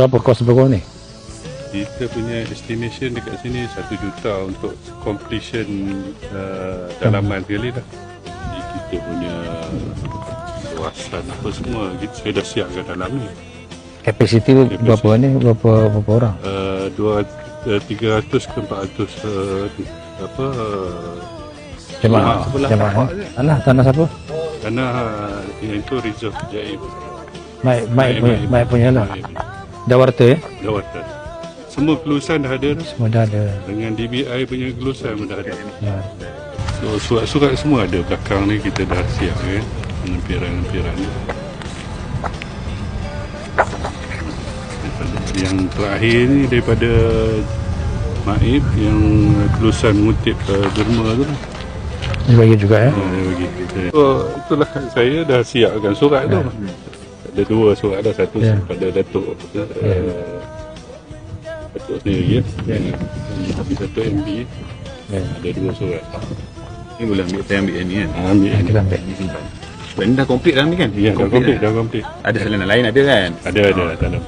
Berapa kos berapa ni? Kita punya estimation dekat sini 1 juta untuk completion uh, dalaman sekali dah. Jadi kita punya luasan apa semua kita saya dah siapkan dalam ni. Kapasiti berapa ni? Berapa berapa orang? Uh, dua, uh, 300 ke 400 uh, apa uh, Jemaah. sebelah Jemaah. tapak eh? Tanah tanah siapa? Kerana uh, yang itu reserve jaib. Baik baik baik punya lah. Dah warta ya? Dah water. Semua kelulusan dah ada dah. Semua dah ada. Dengan DBI punya kelulusan pun dah ada. Ya. So surat-surat semua ada belakang ni kita dah siap kan. Lempiran-lempiran ni. Yang terakhir ni daripada Maib yang kelulusan mengutip uh, derma tu lah. Ini bagi juga ya. Ha, dia bagi. So, itulah saya dah siapkan surat tu. Ada dua surat dah. Satu Ya. pada Datuk uh, Datuk sendiri ya. Dengan satu MB. Ya. Ada dua surat. Ni boleh ambil, saya ambil yang ni kan. Ha, ambil ni. Kita ambil. Ni simpan. Sebab ni dah komplit dah ni kan? Ya, dah komplit, dah. komplit. Ada salinan lain ada kan? Ada, ada, dalam.